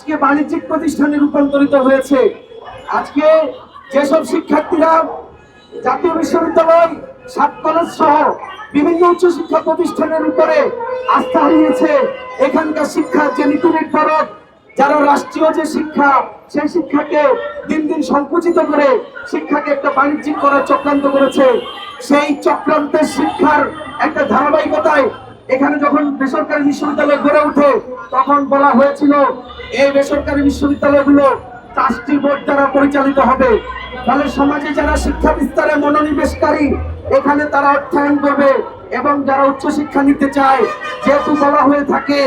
আজকে বাণিজ্যিক প্রতিষ্ঠানে রূপান্তরিত হয়েছে। আজকে যেসব শিক্ষার্থীরা জাতীয় বিশ্ববিদ্যালয়, সাত কলেজ সহ বিভিন্ন উচ্চশিক্ষা প্রতিষ্ঠানের উপরে আস্থা হারিয়েছে, এখানকার শিক্ষা যে নীতি নির্ধারক, যারা রাষ্ট্রীয় যে শিক্ষা, সেই শিক্ষাকে দিন দিন সংকুচিত করে শিক্ষাকে একটা বাণিজ্যিক করার চক্রান্ত করেছে। সেই চক্রান্তের শিক্ষার একটা ধারাবাহিকতায় এখানে যখন বেসরকারি বিশ্ববিদ্যালয় গড়ে ওঠে, তখন বলা হয়েছিল, এই বেসরকারি বিশ্ববিদ্যালয়গুলো ট্রাস্টি বোর্ড দ্বারা পরিচালিত হবে। ফলে সমাজে যারা শিক্ষা বিস্তারে মনোনিবেশকারী, এখানে তারা অর্থায়ন করবে এবং যারা উচ্চশিক্ষা নিতে চায়, যেহেতু বলা হয়ে থাকে,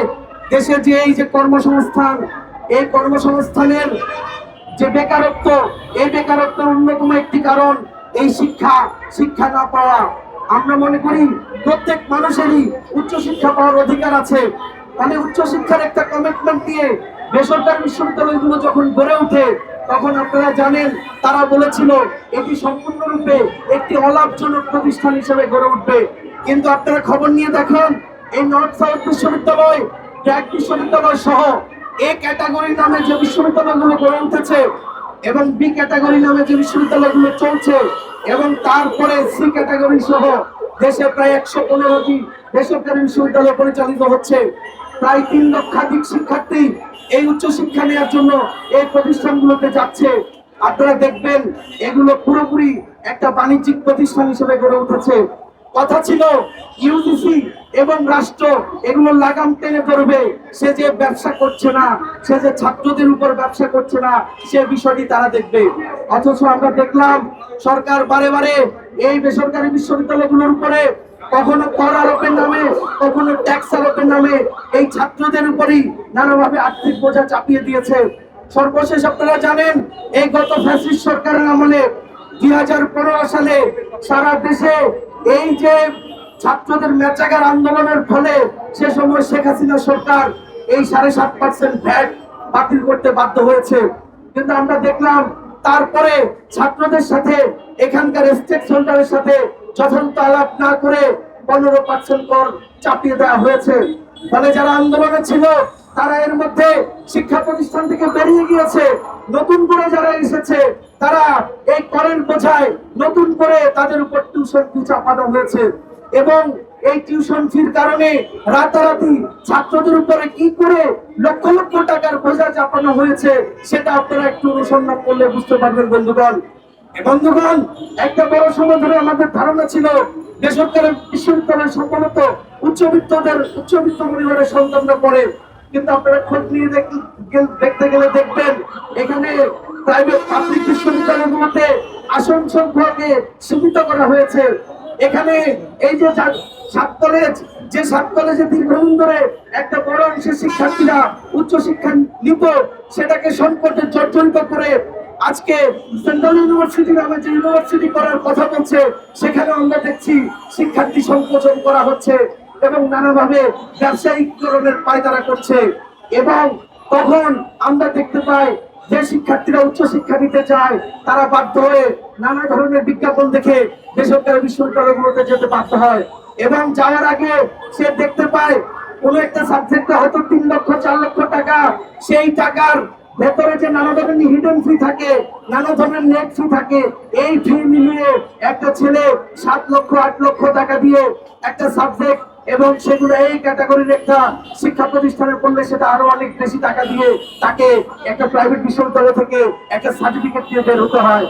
দেশে যে এই যে কর্মসংস্থান, এই কর্মসংস্থানের যে বেকারত্ব, এই বেকারত্বের অন্যতম একটি কারণ এই শিক্ষা শিক্ষা না পাওয়া। আমরা মনে করি প্রত্যেক মানুষেরই উচ্চশিক্ষা পাওয়ার অধিকার আছে। মানে উচ্চশিক্ষার একটা কমিটমেন্ট দিয়ে বেসরকারি বিশ্ববিদ্যালয়গুলো যখন গড়ে ওঠে, তখন আপনারা জানেন, তারা বলেছিল, এটি সম্পূর্ণরূপে একটি অলাভজনক প্রতিষ্ঠান হিসেবে গড়ে উঠবে। কিন্তু আপনারা খবর নিয়ে দেখেন, এই নর্থ সাউথ বিশ্ববিদ্যালয় ট্র্যাক বিশ্ববিদ্যালয় সহ এ ক্যাটাগরি নামে যে বিশ্ববিদ্যালয়গুলো গড়ে উঠেছে এবং বি ক্যাটাগরি নামে যে বিশ্ববিদ্যালয়গুলো চলছে এবং তারপরে সি ক্যাটাগরি সহ দেশে প্রায় একশো পনেরোটি বেসরকারি বিশ্ববিদ্যালয় পরিচালিত হচ্ছে। প্রায় তিন লক্ষাধিক শিক্ষার্থী এই উচ্চশিক্ষা নেওয়ার জন্য এই প্রতিষ্ঠানগুলোতে যাচ্ছে। আপনারা দেখবেন, এগুলো পুরোপুরি একটা বাণিজ্যিক প্রতিষ্ঠান হিসেবে গড়ে উঠেছে। কথা ছিল, ইউজিসি এবং রাষ্ট্র এগুলো লাগাম টেনে ধরবে। সে যে ব্যবসা করছে না, সে যে ছাত্রদের উপর ব্যবসা করছে না, সে বিষয়টি তারা দেখবে। অথচ আমরা দেখলাম সরকার বারে বারে এই বেসরকারি বিশ্ববিদ্যালয়গুলোর উপরে কখনো কর আরোপের নামে, কখনো ট্যাক্স আরোপের নামে এই ছাত্রদের উপরই নানাভাবে আর্থিক বোঝা চাপিয়ে দিয়েছে। সর্বশেষ আপনারা জানেন, এই গত ফ্যাসিস্ট সরকারের আমলে দুই হাজার পনেরো সালে সারা দেশে এই যে ছাত্রদের মেচাগার আন্দোলনের ফলে সে সময় শেখ হাসিনা সরকার এই সাড়ে সাত পার্সেন্ট ভ্যাট বাতিল করতে বাধ্য হয়েছে। কিন্তু আমরা দেখলাম তারপরে ছাত্রদের সাথে, এখানকার স্টেক হোল্ডারের সাথে যথাযথ আলাপ না করে পনেরো পার্সেন্ট কর চাপিয়ে দেওয়া হয়েছে। ফলে যারা আন্দোলনে ছিল, তারা এর মধ্যে শিক্ষা প্রতিষ্ঠান থেকে বেরিয়ে গিয়েছে। নতুন করে যারা এসেছে, তারা এই করের বোঝায় নতুন করে তাদের উপর টিউশন ফি চাপানো হয়েছে। এবং এই টিউশন ফির কারণে রাতারাতি ছাত্রদের উপরে কি করে লক্ষ লক্ষ টাকার বোঝা চাপানো হয়েছে, সেটা আপনারা একটু অনুসন্ধান করলে বুঝতে পারবেন বন্ধুগণ। বন্ধুগণ, একটা বড় সময় ধরে আমাদের ধারণা ছিল, বেসরকারি বিশ্ববিদ্যালয় সম্ভবত উচ্চবিত্তদের উচ্চবিত্ত পরিবারের সন্তানরা পড়ে। কিন্তু আপনারা খোঁজ নিয়ে দেখতে গেলে দেখবেন, এখানে প্রাইভেট পাবলিক বিশ্ববিদ্যালয়গুলোতে আসন সংখ্যাকে সীমিত করা হয়েছে। এখানে এই যে ইউনিভার্সিটি করার কথা বলছে, সেখানে আমরা দেখছি শিক্ষার্থী সংকোচন করা হচ্ছে এবং নানাভাবে ব্যবসায়িকরণের পায়তারা করছে। এবং তখন আমরা দেখতে পাই যে শিক্ষার্থীরা উচ্চ শিক্ষা নিতে চায়, তারা বাধ্য হয়ে নানা ধরনের বিজ্ঞাপন দেখে বেসরকারি বিশ্ববিদ্যালয়গুলোতে যেতে বাধ্য হয়। এবং যাওয়ার আগে সে দেখতে পায়, কোনো একটা সাবজেক্টে হয়তো তিন লক্ষ, চার লক্ষ টাকা, সেই টাকার ভেতরে যে নানা ধরনের হিডেন ফি থাকে, নানা ধরনের নেট ফি থাকে, এই ফি মিলিয়ে একটা ছেলে সাত লক্ষ, আট লক্ষ টাকা দিয়ে একটা সাবজেক্ট এবং সেগুলো এই ক্যাটাগরির একটা শিক্ষা প্রতিষ্ঠানে পড়লে সেটা আরও অনেক বেশি টাকা দিয়ে তাকে একটা প্রাইভেট বিশ্ববিদ্যালয় থেকে একটা সার্টিফিকেট দিয়ে বের হতে হয়।